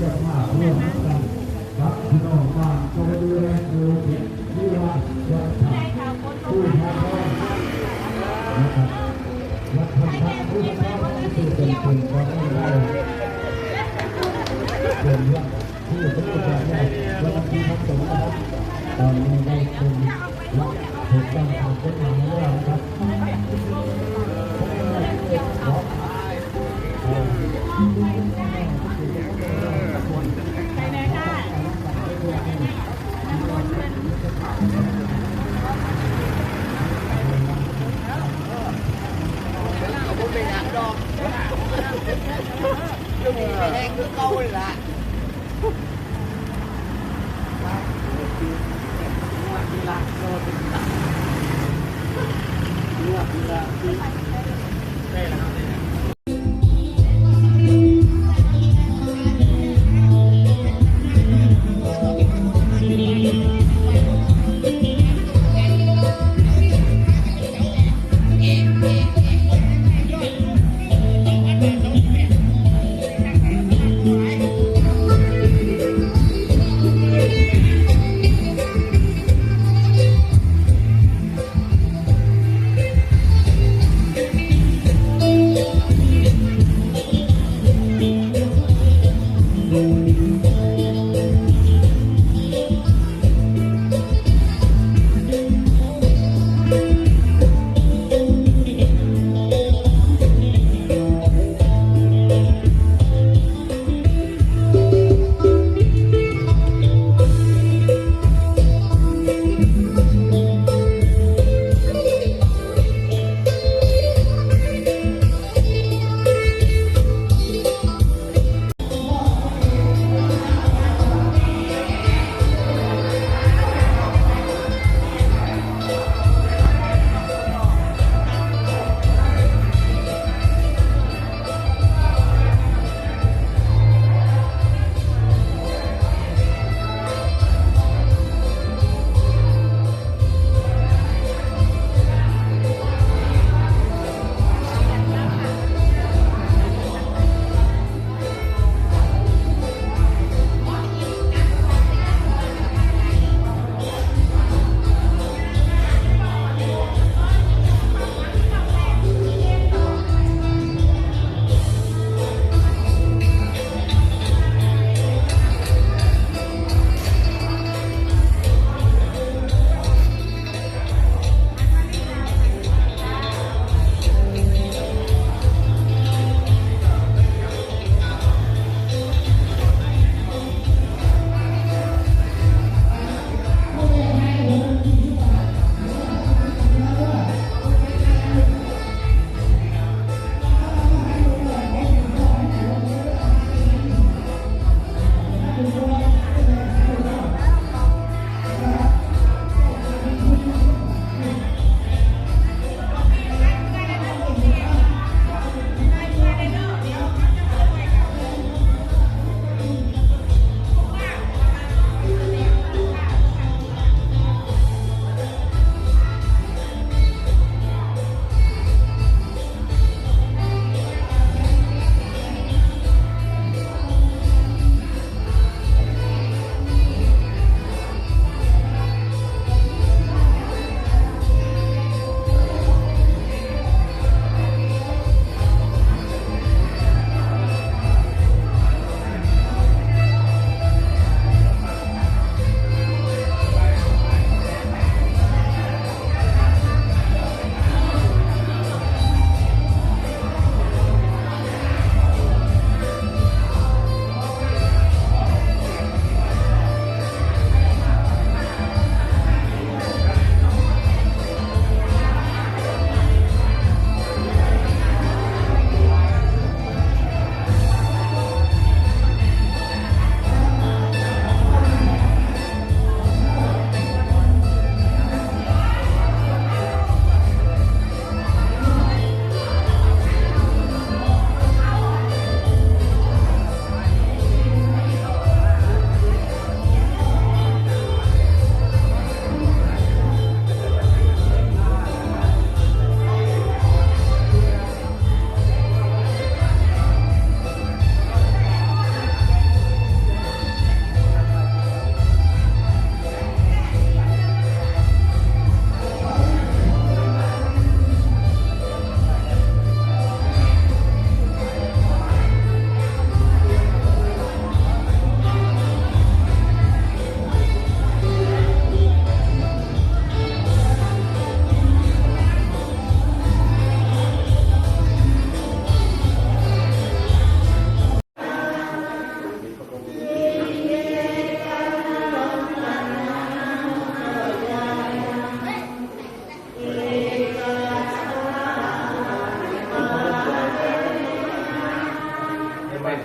จะมาเพื่อกันรับพี่น้องบ้านก็ดูแลดูผิดที่ว่าจะทำผู้ทำได้นะครับวัดทำทำผู้ทำได้ที่เป็นคนก็ได้เป็นเรื่องที่ผู้ทำได้วันที่พระสงฆ์นะครับตอนนี้ได้เป็นวัดถูกต้องตามกฎหมายแล้วนะครับ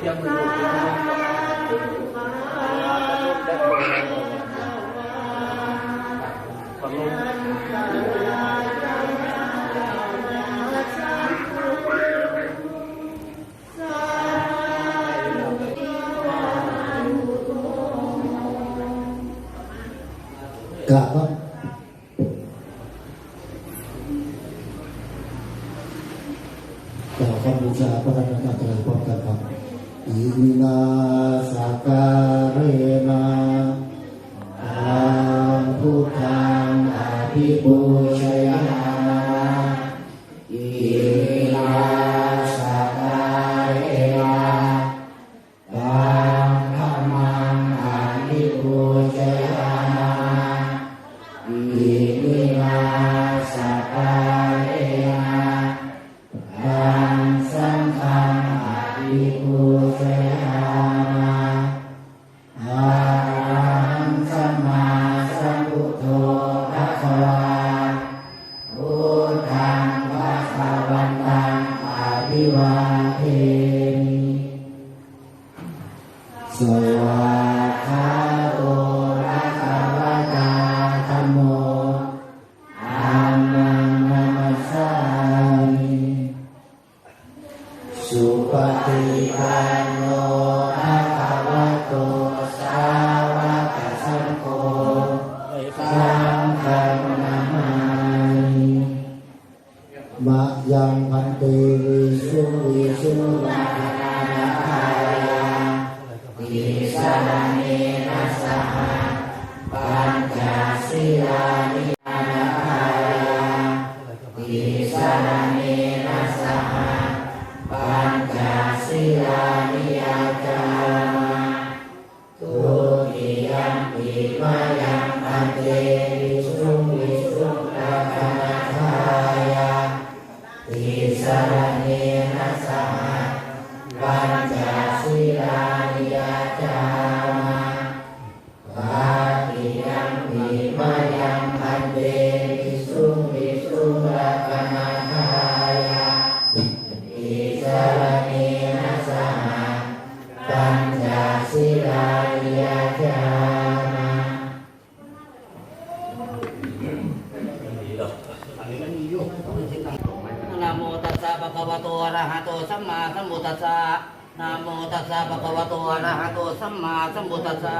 กราบครับกราบคำบูชาพระรัตนตรัยพร้อมกันครับ อิมิ ติปั มายังอันเตวิสุงวิสุงรักนาทายาติสารเนนะสหปัญจศีลานิยาจามานะโมตัสสะภะคะวะโตอะระหะโตสัมมาสัมพุทธัสสะนะโมตัสสะภะคะวะโตอะระหะโตสัมมาสัมพุทธัสสะ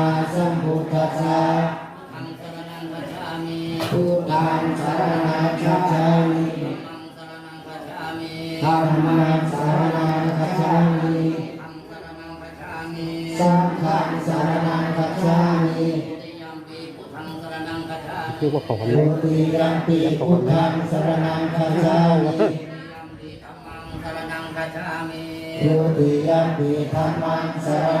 สัมพุทธัสสะอังสรนังกัจฉามิพุทธังสรณังคัจฉามิธัมมังสรนังกัจฉามิธัมมังสรณังคัจฉามิอังสรนังกัจฉามิสังฆังสารนังคัจฉามิติยัมปีพุทธังสรนังกัจฉามิคือว่าเขาคนโยนี้ติยัมปิพุทธังสารนังคัจฉามิติยัมปีธัมมังสรนังกัจฉามิโยติยัมปิธัมมังสารนัง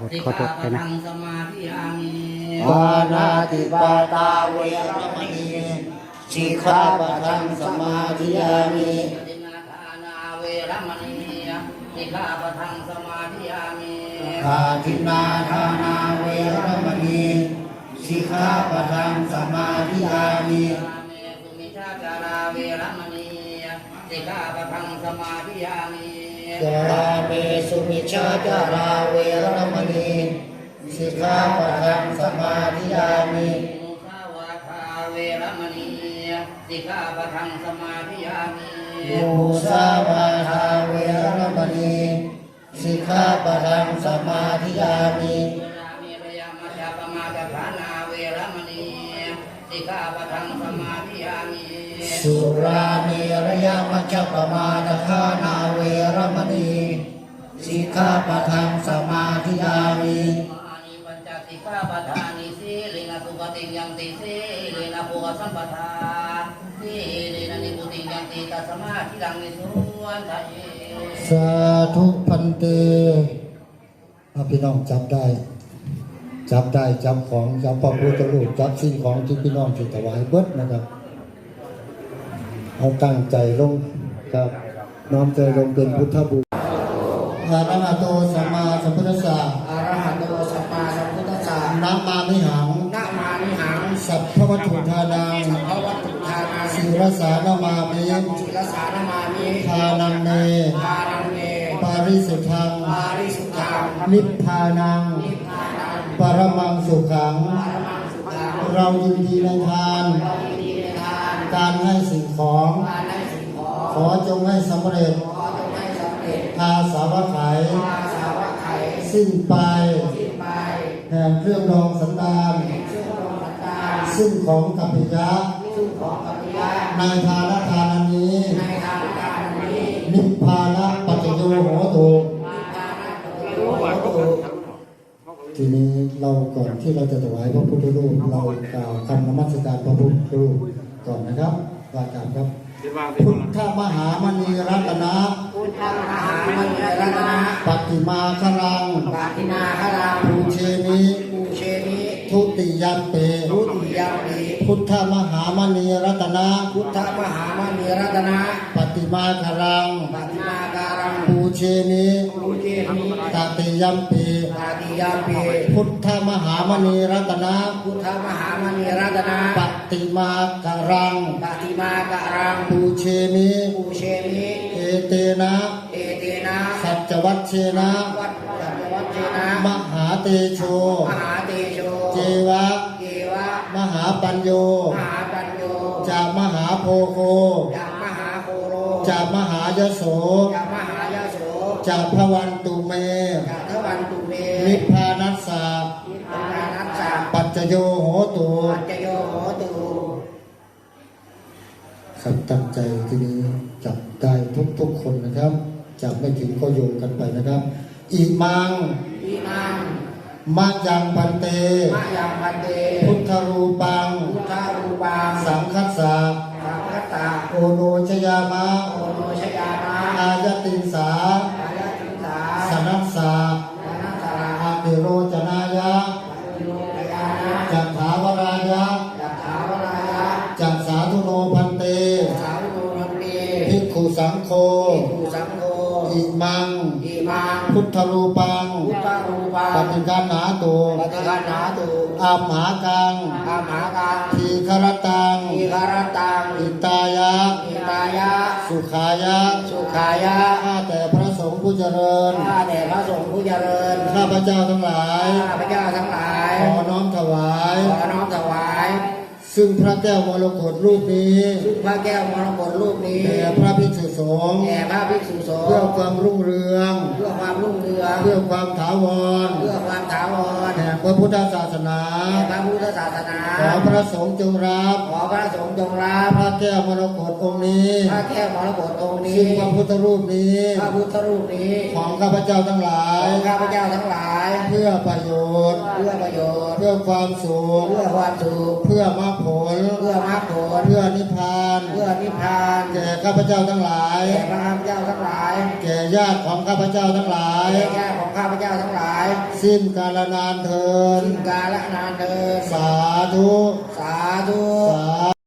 สิกขาปะทังสมาธิยามิปานาติปาตาเวรมณีสิกขาปะทังสมาธิยามิปฏินาทานาเวรมณีสิกขาปะทังสมาธิยามิกาทินาทานาเวรมณีสิกขาปะทังสมาธิยามิ ยาเมสุมิชาจาราเวรมณีสิกขาปะทังสมาธิยามิยาเมสุมิชาจาราเวรมณีสิกขาปะทังสมาธิยามิมุสาวาทาเวรมณีสิกขาปะทังสมาธิยามิมุสาวาสิกขาปะทังสมาธิยามิ เวลามีระยะมัจจปมาจฐานาเวรมณีสิกขาปะทังสมาธิยามิมาทคานาเวรมณีสิกขาปะทังสมาธิยามิมานิปัญจสิกขาปทานิสีลิงสุปฏิยังติสีลิงภูกสัมปทาสีลิงนิพุติยังติตัสมาธิลังนิสุวันทะเยสาธุพันเตเอาพี่น้องจับได้ จับได้จับของจับพระพุทธรูปจับสิ่งของที่พี่น้องที่ถวายเบิดนะครับ เอาตั้งใจลงครับน้อมใจลงเป็นพุทธบุตรอะระหะโตสัมมาสัมพุทธัสสะอะระหะโตสัมมาสัมพุทธัสสะนะมามิหังนะมานิหัง สัพพวัตถุทานังพระวัตถุทานาศิรสานามามิศิลสานามามิทานังเนทานังเน ปาริสุทธังปาริสุทธัง นิพพานังนิพพานังปรมังสุขังปรมังสุขัง เรายินดีในทานยินดีในทานการให้สิ่ง ของ การให้สิ่งของขอจงให้สำเร็จ ขอจงให้สำเร็จอาสาวะไขยอาสาวะไขสิ้นไปสิ้นไปแห่งเครื่องรองสันดานซึ่งพระองค์ตรัสซึ่งของกัปปิยะซึ่งของกัปปิยะในทานทานอันนี้ในทานการนี้นิพพานะปัจจโยโหตุนิพพานะโตโยวัตถุทีนี้เราก่อนที่เราจะถวายพระพุทธรูปเรากล่าวคำนมัสการพระพุทธรูปก่อนนะครับ ว่ากล่าวครับพุทธมหามณีรัตนะพุทธมหามณีรัตนะปฏิมาคลังปาตินาคาราภูเชนิปูเชนิทุติยัมเปรุติยามปีพุทธมหามณีรัตนะพุทธมหามณีรัตนะป ฏิมาคลังปาตินาการังภูเชนิปูเชนิตติยัมเปปาติยามปีพุทธมหามณีรัตนะพุทธมหามณีรัตนะปฏิมาคลังปาติมาการังภูเชนิปูเชนิเอเตนะเอเตนะสัจวัชเชนะวัดสัจวัชเชนะมหาเตโชมหาเตโชเจวะเกวะ มหาปัญโยมหาปัญโยจามหาโพโคจา กมหาโคโรจามหายโส จากมหายโส จากพวันตุเม จากทวันตุเม นิพพานัสสะนิพพานัสสะปัจจโยโหตุปัจจโยโหตุครับตั้งใจที่นี้จับได้ทุกๆคนนะครับจับไม่ถึงก็โยงกันไปนะครับ อีมังอิมังมายังปันเตมะยังพันเต พุทธรูปัง พุทธารูปัง สังคัสสะสัพพตตา โอโนชยามะโอโนชยามาอายตินสาอายติสาสนัสสะธนัสสาอาติโรจนายะโลกยานะจักขาวรายะยัตถาวรายะจักสาธุโนพันเตสาวโนนันเตภิกขุสังโฆภูสังโฆอิมังอิมัง พุทธรูปัง พุทธารูปังปฏิการหนาตุปฏิคันหาตุอามหากังอามหากังทีครตังอิคารตังอิตา ยะอิตายะ สุขายะ สุขายะ ข้าแต่พระสงฆ์ผู้เจริญ ข้าแต่พระสงฆ์ผู้เจริญ ข้าพเจ้าทั้งหลาย ข้าพเจ้าทั้งหลาย ขอน้อมถวาย ขอน้อมถวาย ซึ่งพระแก้วมรกตรูปนี้ ซึ่งพระแก้วมรกตรูปนี้แด่พระภิกษุ สงฆ์แด่พระภิกษุสงฆ์เพื่อความรุ่งเรือง เพื่อความรุ่งเรือง เพื่อความถาวร เพื่อความถาวรแห่งพระพุทธศาสนาแด่พระพุทธศาสนา ขอพระสงฆ์จงรับ ขอพระสงฆ์จงรับ พระแก้วมรกตองค์นี้ พระแก้วมรกตองค์นี้ซึ่งพระพุทธรูปนี้ พระพุทธรูปนี้ ของข้าพเจ้าทั้งหลาขยองข้าพเจ้าทั้งหลาย เพื่อประโยชน์ เพื่อประโยชน์ เพื่อความสุข เพื่อความสุข เพื่อมรรคผล เพื่อมรรคผล เพื่อนิพพาน เพื่อนิพพาน แก่ข้าพเจ้าทั้งหลายแก่พระข้าพเจ้าทั้งหลาย แก่ญาติของข้าพเจ้าทั้งหลาย แก่ญาติของข้าพเจ้าทั้งหลาย สิ้นกาลนานเทินสิ้นกาลนานเดินสาธุ สาธุสา